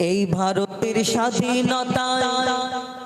এই ভারতের স্বাধীনতায়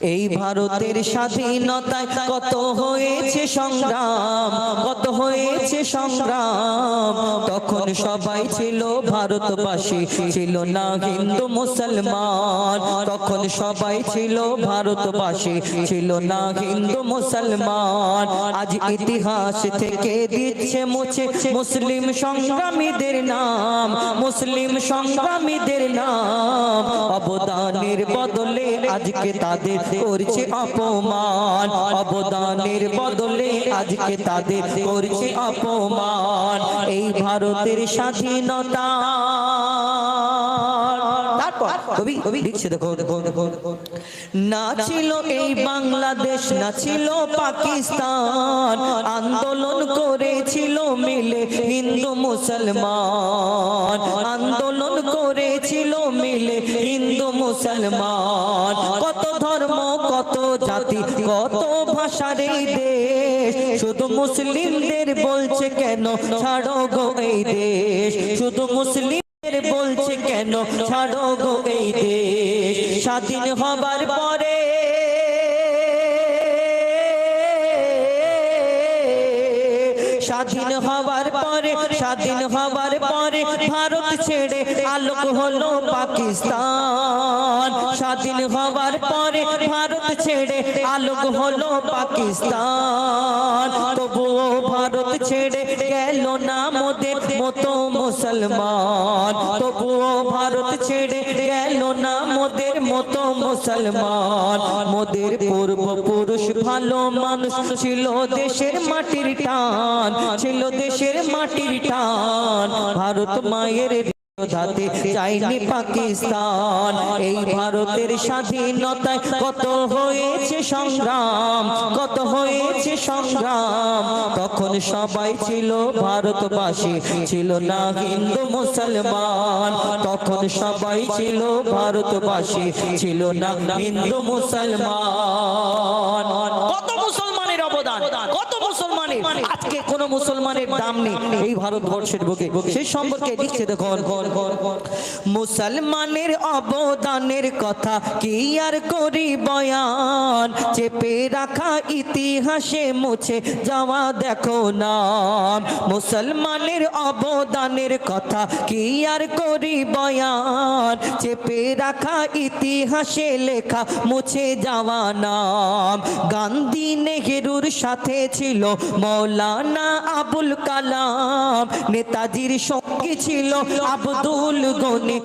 এই ভারতের স্বাধীনতায় কত হয়েছে সংগ্রাম? কত হয়েছে সংগ্রাম? তখন সবাই ছিল ভারতবাসী ছিল না হিন্দু মুসলমান। তখন সবাই ছিল ভারতবাসী ছিল না হিন্দু মুসলমান। আজ ইতিহাস থেকে দিচ্ছে মুছে মুসলিম সংগ্রামীদের নাম। মুসলিম সংগ্রামীদের নাম। অবদানের বদলে আজকে তাদের করছে অপমান। অবদানের বদলে আজকে তাদের করছে অপমান। এই ভারতের স্বাধীনতা। কবি এই বাংলাদেশ, না পাকিস্তান। আন্দোলন করেছিল মিলে হিন্দু, মুসলমান। আন্দোলন করেছিল মিলে হিন্দু, মুসলমান। কত কত ভাষার এই দেশ? শুধু মুসলিমদের বলছে কেন ছাড়ো গো এই দেশ? শুধু মুসলিমদের বলছে কেন ছাড়ো গো এই দেশ? স্বাধীন হবার পরে স্বাধীন হবার পরে স্বাধীন হবার পরে ভারত ছেড়ে আলোক হলো পাকিস্তান। স্বাধীন হবার পরে ভারত ছেড়ে আলোক হলো পাকিস্তান। তবুও ভারত ছেড়ে মোদের মতো মুসলমান। মোদের ভালো মানুষ ছিল দেশের মাটির টান, ছিল দেশের মাটির টান। ভারত মায়ের ধাতে চাইনি পাকিস্তান। এই ভারতের স্বাধীনতায় কত হয়েছে সংগ্রাম, কত হয়েছে সংগ্রাম। তখন সবাই ছিল ভারতবাসী, ছিল না হিন্দু মুসলমান। তখন সবাই ছিল ভারতবাসী, ছিল না হিন্দু মুসলমান। কত মুসলমানের অবদান, কত মুসলমানের আজকে কোন মুসলমানের দাম নেই এই ভারতবর্ষের বুকে। সেই সম্পর্কে লিখছে, দেখুন। মুসলমানের অবদানের কথা কি আর করি বয়ান? চেপে রাখা ইতিহাসে মুছে যাওয়া দেখো নাম। মুসলমানের অবদানের কথা কি আর করি বয়ান? চেপে রাখা ইতিহাসে লেখা মুছে যাওয়া নাম। গান্ধী নেহেরুর সাথে ছিল মৌলানা আবুল কালাম নেতাজির সঙ্গে ছিল আব্দুল গনি।